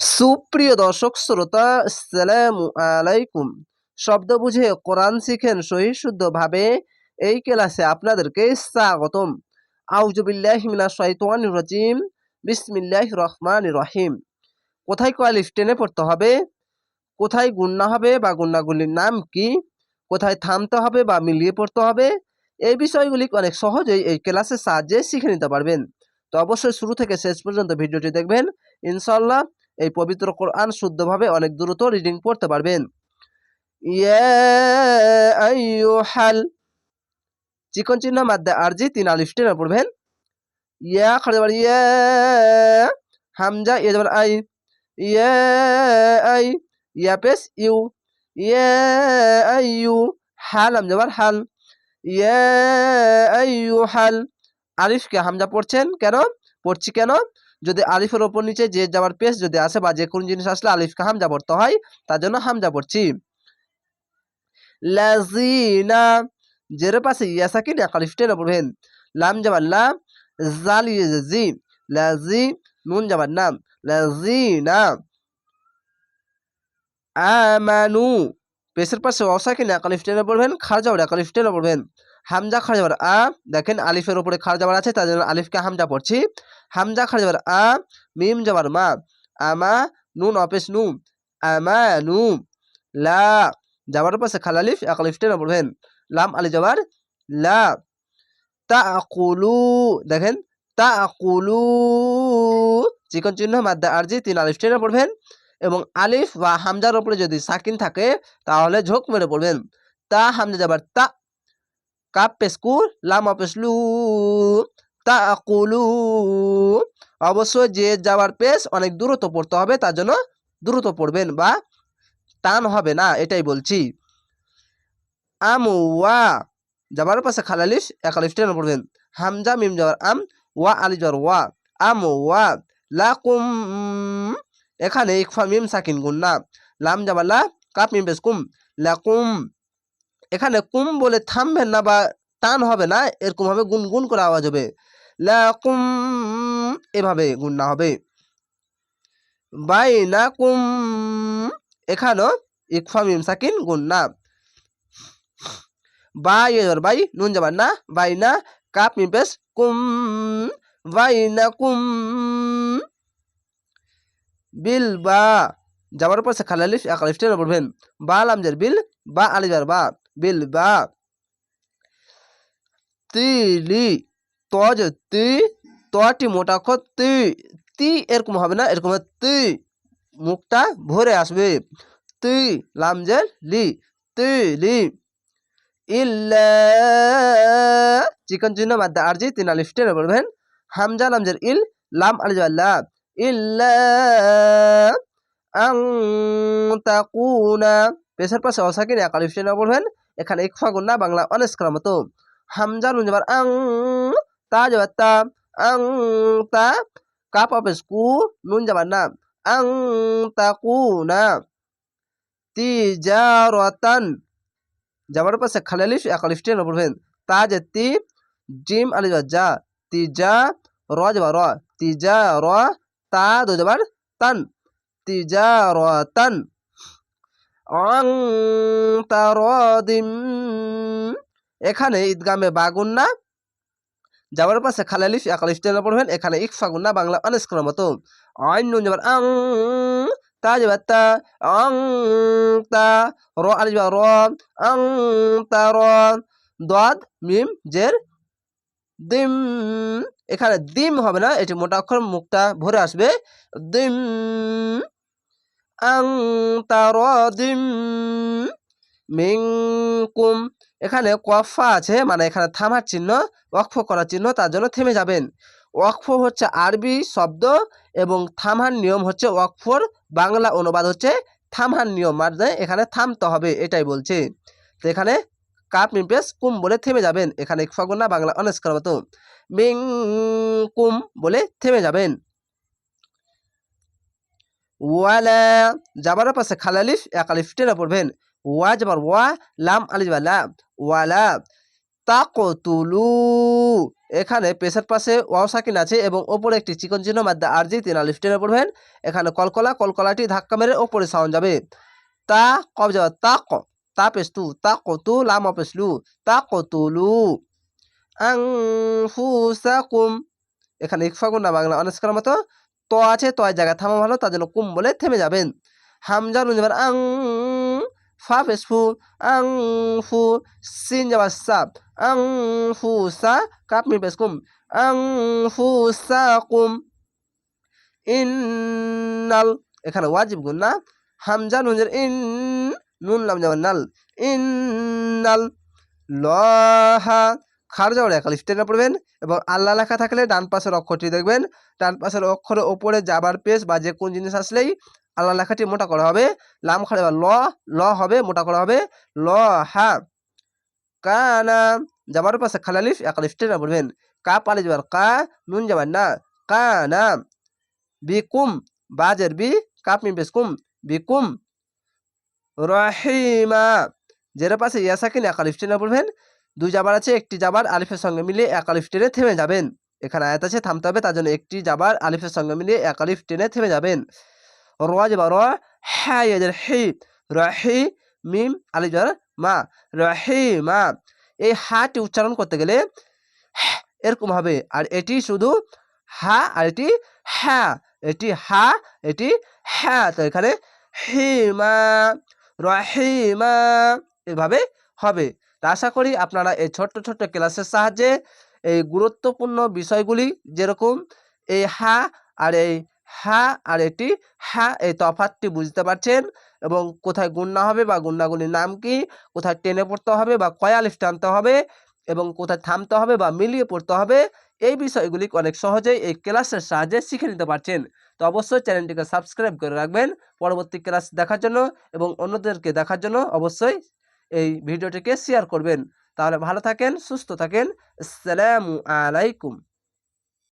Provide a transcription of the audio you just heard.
সুপ্রিয় দর্শক, শ্রোতা, আসসালামু আলাইকুম। শব্দ বুঝে কোরআন শিখেন সহি শুদ্ধভাবে এই ক্লাসে আপনাদেরকে স্বাগতম। আউজুবিল্লাহ মিনাশ শাইতানির রাজিম। বিসমিল্লাহ রহমান রহিম। কোথায় কোয়ালিফ টেনে পড়তে হবে? কোথায় গুন্না হবে বা গুন্নাগুলির নাম কি? কোথায় থামতে হবে বা মিলিয়ে পড়তে হবে? এই বিষয়গুলি অনেক সহজেই এই ক্লাসের সাহায্যে শিখে নিতে পারবেন। তো অবশ্যই শুরু থেকে শেষ পর্যন্ত ভিডিওটি দেখবেন। ইনশাল্লাহ এই পবিত্র কোরআন শুদ্ধভাবে অনেক দ্রুত রিডিং পড়তে পারবেন। আইয়ুহাল চিকন চিহ্ন মাদ্দা আরজি তিন আলিফ টেনে পড়বেন। ইয়া ইয়া হামজা, ইয়া যাবার আই, ইয়া আই, ইয়া পেস, ইউ, ইয়া আইয়ু, হাল, হাম যাবার হাল, ইয়া আইয়ুহাল, আলিফকে হামজা পড়ছেন কেন? পড়ছি কেন? যদি আলিফের ওপর নিচে যে যাবার পেস যদি আসে বা যে কোনো জিনিস আসলে আলিফকে হামজা পড়তে হয়, তার জন্য হামজা পড়ছি লাজিনা জের পাশে ইয়া সাকিন এক আলিফ টেনে পড়বেন লাম যাবার লাম জাল জি। লাজি, নুন যাবার নাম লাজিনা, আমানু পেসের পাশে অসাকিন এক আলিফ টেনে পড়বেন খার যাবার এক আলিফ টেনে পড়বেন হামজা খার যাবার আ, দেখেন আলিফের উপরে খার যাবার আছে, তার জন্য আলিফকে হামজা পড়ছি হামজা খার যাবার আ, মিম যাবার মা, আমা, নুন অপেস নু, আমা, নু, লা যাবার পাশে খালালিফ এক আলিফ টেনে পড়বেন লাম, আলি যাবার লা তা আকুলু দেখেন তা আকুলু চিকন চিহ্ন, মাদ্দা, আরজি, তিন আলিফ টেনে পড়বেন এবং আলিফ বা হামজার ওপরে যদি সাকিন থাকে, তাহলে ঝোঁক মেরে পড়বেন। তা, হামজা যাবার তা, কাপ, পেসকু, লাম অপেসলু তা আকুলু অবশ্যই যে যাওয়ার পেস অনেক দ্রুত পড়তে হবে, তার জন্য দ্রুত পড়বেন বা টান হবে না, এটাই বলছি। আমু ওয়া যাবার পাশে খালালিফ একালিফ টেনে পড়বেন। হামজা, মিম যাবার আম, ওয়া, আলি যাবার ওয়া। আম ওয়া লাকুম, এখানে ইকফা, মিম, সাকিন গুন না লাম যাবার লা কাপ মিম, বেশ, কুম। লাকুম, এখানে কুম বলে থামবেন না বা টান হবে না এরকম ভাবে গুনগুন করে আওয়াজ হবে। লাকুম, এভাবে গুন্না হবে। বাইনাকুম, এখানেও ইকফা মিম সাকিন গুন্না বাই এবার বাই, নুন যাবার না, বাইনা, কাপ মিম পেস কুম, বাইনাকুম। বিল, বা, যাবার পর সে খালালিফ এক আলিফ টেনে পড়বেন বা লামজার বিল, বা আলিজার বা। বিল, বা, তিলি তজ তি তটি মোটা অক্ষর তি তি এরকম হবে না এরকম তি মুখটা ভরে আসবে তি লামজের লি তি লি ইল্লা চিকন চিহ্ন মাদ্দা আরজি তিন আলিফ টেনে পড়বেন হামজা লামজের ইল লাম আলিজ আল্লাহ ইল্লা আং তাকুনা পেশার পাশে অসাকিন এক আলিফ টেনে পড়বেন এখানে ইকফা গুন্না বাংলা অনেস্করার মতো হামজা নুন যাবার আং তা যাবার তা আং তা কাপ অপেস কু নুন যাবার না আং তাকু না তিজারতান যাবার পাশে খালালিফ একালিফ টেনে পড়বেন তা যে তি জিম আলি যা তিজা র যাবার র তিজা র তা দো যাবার তান তিজা র তান অং তারদিম এখানে ঈদগামে বাগুন না যাবার পাশে খালালিফ একালিফ টেনে পড়বেন, এখানে ইক ইকফা গুন্না বাংলা অনেস্কর মতো। আইন নুন যাবার আং, তা যাবার তা, আং, তা, র আর যাবার র, আং, তা, র দদ মিম, জের, দিম। এখানে দিম হবে না, এটি মোটা অক্ষর, মুখটা ভরে আসবে। দিম, আং, তা তার দিম মিংকুম এখানে কফা আছে মানে এখানে থামার চিহ্ন ওয়াকফ করার চিহ্ন, তার জন্য থেমে যাবেন। ওয়াকফ হচ্ছে আরবি শব্দ এবং থামার নিয়ম হচ্ছে ওয়াকফর বাংলা অনুবাদ হচ্ছে থামার নিয়ম মানে এখানে থামতে হবে, এটাই বলছে। তো এখানে কাপ মিমপেস কুম বলে থেমে যাবেন, এখানে ইকফাগুনা বাংলা অনেস্কার মতো। মিং, কুম বলে থেমে যাবেন। ওয়ালা যাবার পাশে খালালিফ একালিফ টেনে পড়বেন। ওয়া যাবার ওয়া লাম আলিফ লা ওয়ালা তাকতুলু এখানে পেশের পাশে ওয়াও সাকিন আছে এবং ওপরে একটি চিকন চিহ্ন মাদ্দা আরজি তিন আলিফ টেনে পড়বেন। এখানে কলকলা, কলকলাটি ধাক্কা মেরে ওপরে সাউন্ড যাবে। তা কব যাবে? তা ক তা পেস্তু তা কতু লাম পেসলু তা কতুলু আং ফুসাকুম এখানে ইকফাগুন না, বাংলা অনেস্কার মতো। ত আছে তয় জায়গায় থামা ভালো, তার জন্য কুম বলে থেমে যাবেন। হামজা নুন যাবার আং ফা আং ফু সিন যাবার সাপ আং ফু সা কাপ মি পেসকুম আং ফু সা কুম ইন্নাল এখানে ওয়াজিব গুণ না। হামজা নুনের ইন, নুন লাম যাবার নাল। ইন্নাল, লহা খার যাওয়ার একালিফ টেনে পড়বেন এবং আল্লাহ লেখা থাকলে ডান পাশের অক্ষরটি দেখবেন। ডান পাশের অক্ষরের ওপরে যাবার পেস বা যে কোন জিনিস আসলেই আল্লাহ লেখাটি মোটা করা হবে। লাম খাড়ে বা ল ল হবে, মোটা করা হবে। ল, হা, কানা, যাবার পাশে খালা খালালিফ একালিফ টেনে পড়বেন। কা পালে যাবার কা, নুন যাবার না। কানা, বিকুম, বাজের বি, কাপ মি বেশ কুম, বিকুম, রহিমা, যের পাশে ইয়াসাকিন একালিফ টেনে পড়বেন। দুই জাবার আছে, একটি জাবার আলিফের সঙ্গে মিলে এক আলিফ টেনে থেমে যাবেন। এখানে আয়াত আছে, থামতে হবে, তার জন্য একটি জাবার আলিফের সঙ্গে মিলিয়ে এক আলিফ টেনে থেমে যাবেন। র যাবার, র হ্যাঁ হি রহি মিম, আলিফ যাবার মা রহি মা। এই হাটি উচ্চারণ করতে গেলে এরকম হবে, আর এটি শুধু হা, আর এটি হ্যাঁ এটি হা, এটি হ্যাঁ তো এখানে হিমা রহিমা এভাবে হবে। তা আশা করি আপনারা এই ছোট্ট ছোট্ট ক্লাসের সাহায্যে এই গুরুত্বপূর্ণ বিষয়গুলি যেরকম এই হা আর এই হা আর এটি, হা এই তফাতটি বুঝতে পারছেন এবং কোথায় গুন্না হবে বা গুন্নাগুলির নাম কি, কোথায় টেনে পড়তে হবে বা কয়া লিফ টানতে হবে এবং কোথায় থামতে হবে বা মিলিয়ে পড়তে হবে, এই বিষয়গুলি অনেক সহজেই এই ক্লাসের সাহায্যে শিখে নিতে পারছেন। তো অবশ্যই চ্যানেলটিকে সাবস্ক্রাইব করে রাখবেন। পরবর্তী ক্লাস দেখার জন্য এবং অন্যদেরকে দেখার জন্য অবশ্যই এই ভিডিওটিকে শেয়ার করবেন। তাহলে ভালো থাকেন সুস্থ থাকেন। আসসালামু আলাইকুম।